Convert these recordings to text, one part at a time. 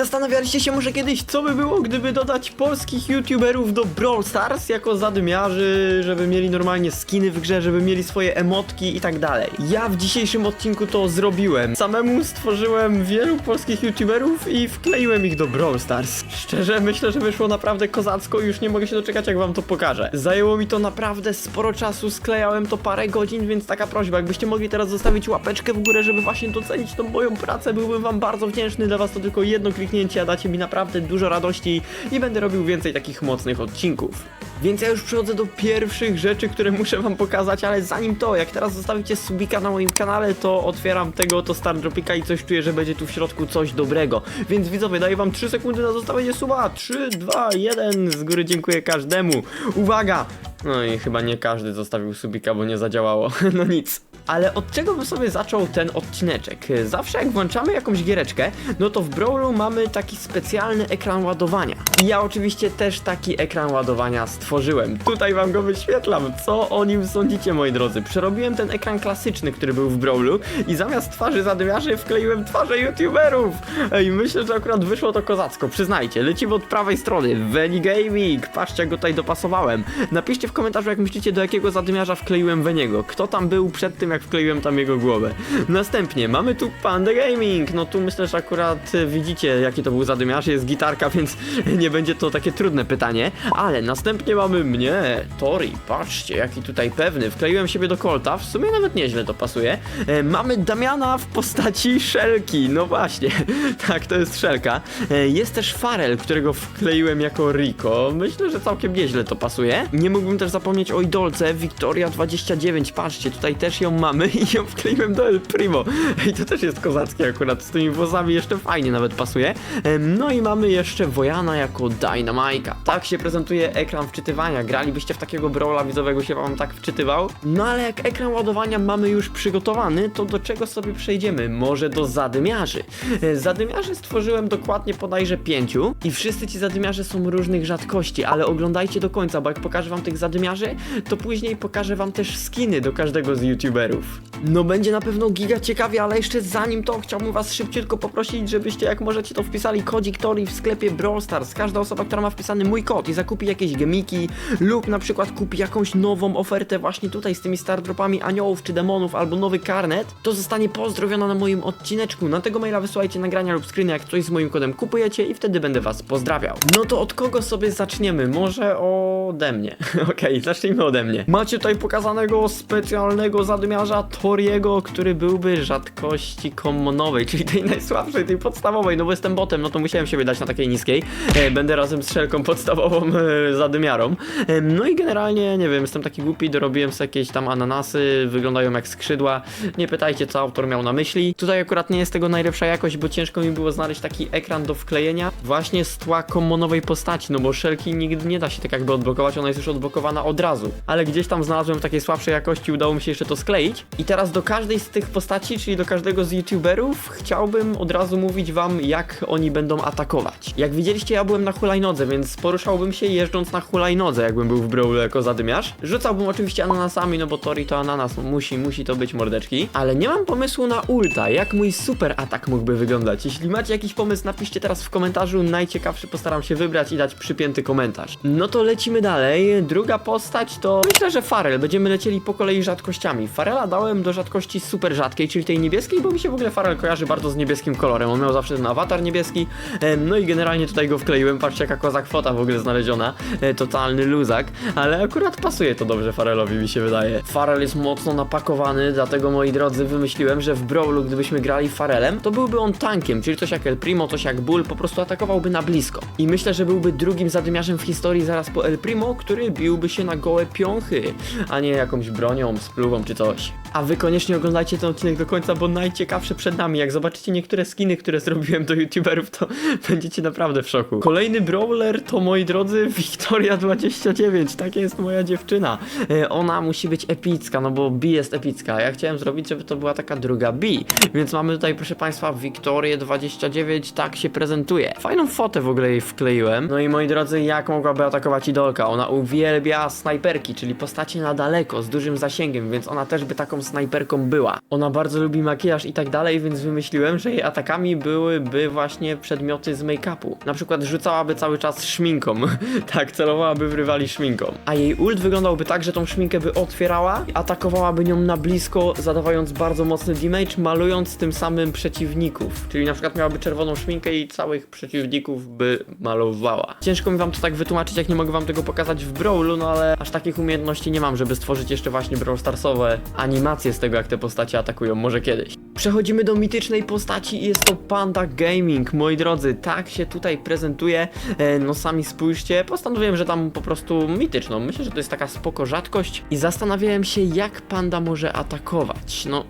Zastanawialiście się może kiedyś, co by było, gdyby dodać polskich youtuberów do Brawl Stars jako zadymiarzy, żeby mieli normalnie skiny w grze, żeby mieli swoje emotki i tak dalej. Ja w dzisiejszym odcinku to zrobiłem. Samemu stworzyłem wielu polskich youtuberów i wkleiłem ich do Brawl Stars. Szczerze, myślę, że wyszło naprawdę kozacko i już nie mogę się doczekać, jak wam to pokażę. Zajęło mi to naprawdę sporo czasu, sklejałem to parę godzin, więc taka prośba, jakbyście mogli teraz zostawić łapeczkę w górę, żeby właśnie docenić tą moją pracę, byłbym wam bardzo wdzięczny. Dla was to tylko jedno kliknięcie, dacie mi naprawdę dużo radości i będę robił więcej takich mocnych odcinków. Więc ja już przechodzę do pierwszych rzeczy, które muszę wam pokazać, ale zanim to, jak teraz zostawicie subika na moim kanale, to otwieram tego oto Star Dropika i coś czuję, że będzie tu w środku coś dobrego. Więc widzowie, daję wam 3 sekundy na zostawienie suba. 3, 2, 1, z góry dziękuję każdemu. Uwaga! No i chyba nie każdy zostawił subika, bo nie zadziałało. No nic. Ale od czego bym sobie zaczął ten odcineczek? Zawsze jak włączamy jakąś giereczkę, no to w Brawlu mamy taki specjalny ekran ładowania. I ja oczywiście też taki ekran ładowania stworzyłem. Tutaj wam go wyświetlam. Co o nim sądzicie, moi drodzy? Przerobiłem ten ekran klasyczny, który był w Brawlu i zamiast twarzy zadymiarzy wkleiłem twarze youtuberów. Ej, myślę, że akurat wyszło to kozacko. Przyznajcie, lecimy od prawej strony. Veni Gaming. Patrzcie, jak go tutaj dopasowałem. Napiszcie w komentarzu, jak myślicie, do jakiego zadymiarza wkleiłem Veniego. Kto tam był przed tym, jak wkleiłem tam jego głowę. Następnie mamy tu Panda Gaming. No tu myślę, że akurat e, widzicie, jaki to był zadymiarz. Jest gitarka, więc nie będzie to takie trudne pytanie. Ale następnie mamy mnie, Tori. Patrzcie, jaki tutaj pewny. Wkleiłem siebie do Colta. W sumie nawet nieźle to pasuje. E, mamy Damiana w postaci Szelki. No właśnie, tak, to jest Szelka. E, jest też Farel, którego wkleiłem jako Rico. Myślę, że całkiem nieźle to pasuje. Nie mógłbym też zapomnieć o idolce Victoria 29. Patrzcie, tutaj też ją mamy i ją wkleiłem do El Primo. I to też jest kozackie akurat, z tymi włosami jeszcze fajnie nawet pasuje. No i mamy jeszcze Wojana jako Dynamika. Tak się prezentuje ekran wczytywania. Gralibyście w takiego brawla widzowego się wam tak wczytywał? No ale jak ekran ładowania mamy już przygotowany, to do czego sobie przejdziemy? Może do zadymiarzy. E, Zadymiarzy stworzyłem dokładnie bodajże pięciu i wszyscy ci zadymiarze są różnych rzadkości, ale oglądajcie do końca, bo jak pokażę wam tych zadymiarzy, to później pokażę wam też skiny do każdego z youtuberów. No będzie na pewno giga ciekawie, ale jeszcze zanim to chciałbym was szybciutko poprosić, żebyście jak możecie to wpisali kodzik Tori w sklepie Brawl Stars. Każda osoba, która ma wpisany mój kod i zakupi jakieś gemiki lub na przykład kupi jakąś nową ofertę właśnie tutaj z tymi star dropami aniołów czy demonów albo nowy karnet, to zostanie pozdrowiona na moim odcineczku. Na tego maila wysyłajcie nagrania lub screeny, jak coś z moim kodem kupujecie i wtedy będę was pozdrawiał. No to od kogo sobie zaczniemy? Może ode mnie. Okej, zacznijmy ode mnie. Macie tutaj pokazanego specjalnego zadymiarza Toriego, który byłby rzadkości kommonowej, czyli tej najsłabszej, tej podstawowej. No bo jestem botem, no to musiałem siebie dać na takiej niskiej. E, będę razem z szelką podstawową e, zadymiarą. E, no i generalnie, nie wiem, jestem taki głupi, dorobiłem sobie jakieś tam ananasy, wyglądają jak skrzydła. Nie pytajcie, co autor miał na myśli. Tutaj akurat nie jest tego najlepsza jakość, bo ciężko mi było znaleźć taki ekran do wklejenia właśnie z tła kommonowej postaci, no bo szelki nigdy nie da się tak jakby odblokować, ona jest już odblokowana od razu. Ale gdzieś tam znalazłem w takiej słabszej jakości, udało mi się jeszcze to skleić. I teraz do każdej z tych postaci, czyli do każdego z youtuberów, chciałbym od razu mówić wam, jak oni będą atakować. Jak widzieliście, ja byłem na hulajnodze, więc poruszałbym się jeżdżąc na hulajnodze, jakbym był w Brawlu jako zadymiarz. Rzucałbym oczywiście ananasami, no bo Tori to ananas, musi, musi to być mordeczki. Ale nie mam pomysłu na ulta, jak mój super atak mógłby wyglądać. Jeśli macie jakiś pomysł, napiszcie teraz w komentarzu, najciekawszy postaram się wybrać i dać przypięty komentarz. No to lecimy dalej. Druga postać to myślę, że Farel. Będziemy lecieli po kolei rzadkościami. Farela dałem do rzadkości super rzadkiej, czyli tej niebieskiej, bo mi się w ogóle Farel kojarzy bardzo z niebieskim kolorem. On miał zawsze ten awatar niebieski. Em, No i generalnie tutaj go wkleiłem. Patrzcie jaka kozak fota w ogóle znaleziona. E, Totalny luzak. Ale akurat pasuje to dobrze Farelowi mi się wydaje. Farel jest mocno napakowany, dlatego moi drodzy wymyśliłem, że w Brawlu gdybyśmy grali Farelem, to byłby on tankiem, czyli coś jak El Primo, coś jak Bull, po prostu atakowałby na blisko. I myślę, że byłby drugim zadymiarzem w historii zaraz po El Primo, który biłby się na gołe piąchy, a nie jakąś bronią, spluwą czy coś. A wy koniecznie oglądajcie ten odcinek do końca, bo najciekawsze przed nami. Jak zobaczycie niektóre skiny, które zrobiłem do youtuberów, to będziecie naprawdę w szoku. Kolejny brawler to, moi drodzy, Victoria 29. Tak jest moja dziewczyna. E, Ona musi być epicka, no bo B jest epicka. Ja chciałem zrobić, żeby to była taka druga B. Więc mamy tutaj, proszę państwa, Victorię 29. Tak się prezentuje. Fajną fotę w ogóle jej wkleiłem. No i moi drodzy, jak mogłaby atakować idolka? Ona uwielbia snajperki, czyli postacie na daleko, z dużym zasięgiem, więc ona też by taką snajperką była. Ona bardzo lubi makijaż i tak dalej, więc wymyśliłem, że jej atakami byłyby właśnie przedmioty z make-upu. Na przykład rzucałaby cały czas szminką. tak, celowałaby w rywali szminką. A jej ult wyglądałby tak, że tą szminkę by otwierała, atakowałaby nią na blisko, zadawając bardzo mocny damage, malując tym samym przeciwników. Czyli na przykład miałaby czerwoną szminkę i całych przeciwników by malowała. Ciężko mi wam to tak wytłumaczyć, jak nie mogę wam tego pokazać w Brawlu, no ale aż takich umiejętności nie mam, żeby stworzyć jeszcze właśnie Brawl Starsowe animacje z tego, jak te postacie atakują, może kiedyś. Przechodzimy do mitycznej postaci i jest to Panda Gaming, moi drodzy, tak się tutaj prezentuje, e, no sami spójrzcie, postanowiłem, że tam po prostu mityczną, myślę, że to jest taka spoko rzadkość i zastanawiałem się, jak Panda może atakować, no...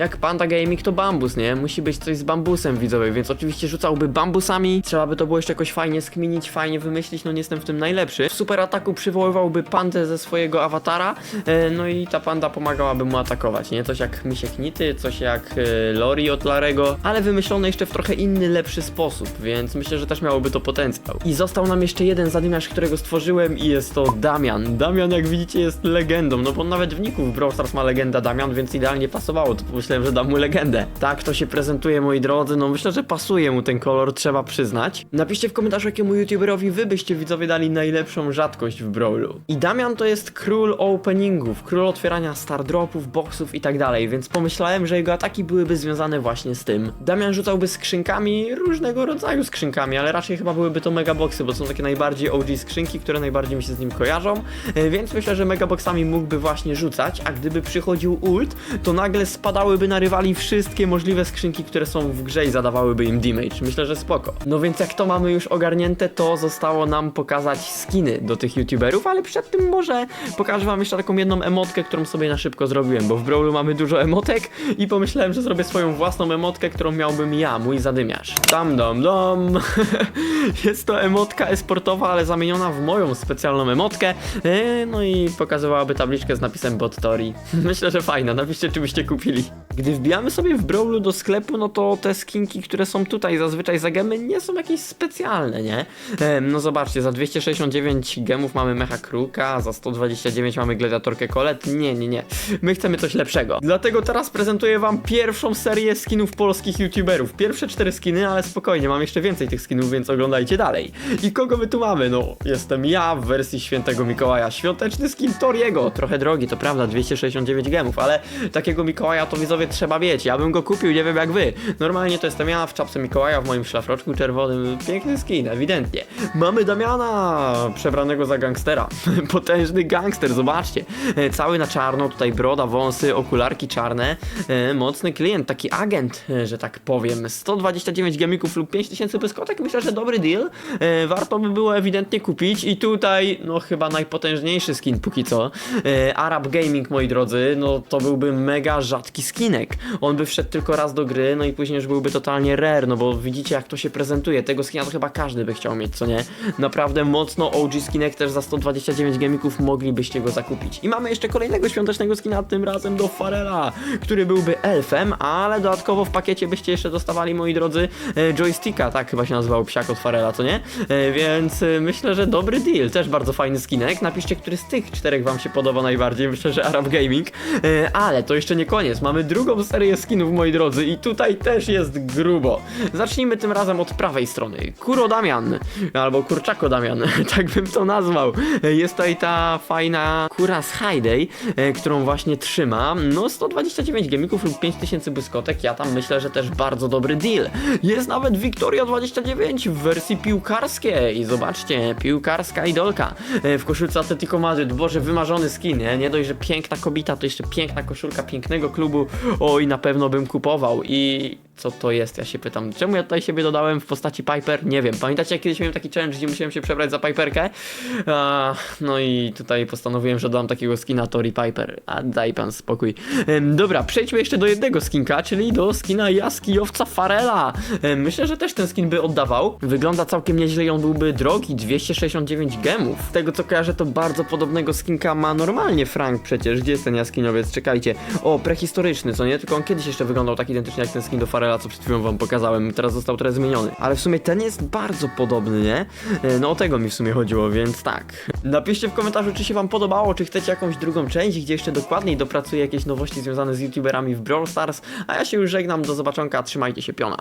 Jak Panda Gaming to bambus, nie? Musi być coś z bambusem widzowie, więc oczywiście rzucałby bambusami. Trzeba by to było jeszcze jakoś fajnie skminić, fajnie wymyślić, no nie jestem w tym najlepszy. W super ataku przywoływałby pandę ze swojego awatara, e, no i ta panda pomagałaby mu atakować, nie? Coś jak Misiek Nity, coś jak e, Lori od Larego, ale wymyślone jeszcze w trochę inny, lepszy sposób, więc myślę, że też miałoby to potencjał. I został nam jeszcze jeden zadymiarz, którego stworzyłem i jest to Damian. Damian, jak widzicie, jest legendą, no bo nawet w niku w Brawl Stars ma legenda Damian, więc idealnie pasowało, to myślałem, że dam mu legendę. Tak to się prezentuje, moi drodzy, no myślę, że pasuje mu ten kolor, trzeba przyznać. Napiszcie w komentarzu, jakiemu youtuberowi wy byście widzowie dali najlepszą rzadkość w Brawlu. I Damian to jest król openingów, król otwierania star dropów, boxów i tak dalej, więc pomyślałem, że jego ataki byłyby związane właśnie z tym. Damian rzucałby skrzynkami, różnego rodzaju skrzynkami, ale raczej chyba byłyby to megaboxy, bo są takie najbardziej OG skrzynki, które najbardziej mi się z nim kojarzą, e, więc myślę, że megaboxami mógłby właśnie rzucać, a gdyby przychodził ult, to nagle spadałyby na rywali wszystkie możliwe skrzynki, które są w grze i zadawałyby im damage. Myślę, że spoko. No więc jak to mamy już ogarnięte, to zostało nam pokazać skiny do tych youtuberów, ale przed tym może pokażę wam jeszcze taką jedną emotkę, którą sobie na szybko zrobiłem, bo w Brawlu mamy dużo emotek i pomyślałem, że zrobię swoją własną emotkę, którą miałbym ja, mój zadymiarz. Dam dam dam. Jest to emotka esportowa, ale zamieniona w moją specjalną emotkę. E, No i pokazywałaby tabliczkę z napisem Bottori. Myślę, że fajna, napiszcie czy byście kupili. Gdy wbijamy sobie w Brawlu do sklepu, no to te skinki, które są tutaj zazwyczaj za gemy, nie są jakieś specjalne, nie? No zobaczcie, za 269 gemów mamy Mecha Kruka, za 129 mamy Gladiatorkę Colette. Nie, nie, nie. My chcemy coś lepszego. Dlatego teraz prezentuję wam pierwszą serię skinów polskich youtuberów. Pierwsze cztery skiny, ale spokojnie, mam jeszcze więcej tych skinów, więc oglądajcie dalej. I kogo my tu mamy? No, jestem ja w wersji Świętego Mikołaja. Świąteczny skin Toriego. Trochę drogi, to prawda, 269 gemów, ale takiego Mikołaja to widzowie trzeba mieć. Ja bym go kupił, nie wiem jak wy. Normalnie to jestem ja w czapce Mikołaja, w moim szlafroczku czerwonym. Piękny skin, ewidentnie. Mamy Damiana, przebranego za gangstera. Potężny gangster, zobaczcie. E, Cały na czarno, tutaj broda, wąsy, okularki czarne. E, Mocny klient, taki agent, e, że tak powiem. 129 gemików lub 5000 pyskotek, myślę, że dobry deal. Warto by było ewidentnie kupić. I tutaj, no chyba najpotężniejszy skin póki co. Arab Gaming, moi drodzy, no to byłby mega rzadki skinek. On by wszedł tylko raz do gry, no i później już byłby totalnie rare, no bo widzicie jak to się prezentuje. Tego skina to chyba każdy by chciał mieć, co nie? Naprawdę mocno OG skinek też za 129 gemików moglibyście go zakupić. I mamy jeszcze kolejnego świątecznego skina, tym razem do Farela, który byłby elfem, ale dodatkowo w pakiecie byście jeszcze dostawali, moi drodzy, e, joysticka, tak chyba się nazywał psiak od Farela, co nie? E, Więc e, myślę, że dobry deal, też bardzo fajny skinek. Napiszcie, który z tych czterech wam się podoba najbardziej, myślę, że Arab Gaming. Ale to jeszcze nie koniec, mamy drugą serię skinów, moi drodzy, i tutaj też jest grubo. Zacznijmy tym razem od prawej strony. Kuro Damian, albo Kurczako Damian, tak bym to nazwał. Jest tutaj ta fajna kura z Hayday, e, którą właśnie trzyma. No 129 gemików lub 5000 błyskotek, ja tam myślę, że też bardzo dobry deal. Jest nawet Victoria 29 w wersji piłkarskiej. Zobaczcie, piłkarska idolka e, w koszulce Atletico Madryt. Boże, wymarzony skin, nie? Nie dość, że piękna kobieta, to jeszcze piękna koszulka pięknego klubu. Oj, na pewno bym kupował. I co to jest, ja się pytam. Czemu ja tutaj siebie dodałem w postaci Piper? Nie wiem. Pamiętacie, jak kiedyś miałem taki challenge, gdzie musiałem się przebrać za Piperkę? A, no i tutaj postanowiłem, że dodam takiego skina Tori Piper. A daj pan spokój. Em, dobra, przejdźmy jeszcze do jednego skinka, czyli do skina jaskijowca Farela. Em, myślę, że też ten skin by oddawał. Wygląda całkiem nieźle i on byłby drogi, 269 gemów. Z tego co kojarzę, to bardzo podobnego skinka ma normalnie Frank przecież. Gdzie jest ten jaskiniowiec? Czekajcie. O, prehistoryczny. Co nie? Tylko on kiedyś jeszcze wyglądał tak identycznie jak ten skin do Farela, co przed chwilą wam pokazałem. Teraz został trochę zmieniony. Ale w sumie ten jest bardzo podobny, nie? E, No o tego mi w sumie chodziło, więc tak. Napiszcie w komentarzu, czy się wam podobało, czy chcecie jakąś drugą część, gdzie jeszcze dokładniej dopracuję jakieś nowości związane z youtuberami w Brawl Stars. A ja się już żegnam, do zobaczonka, trzymajcie się, piona.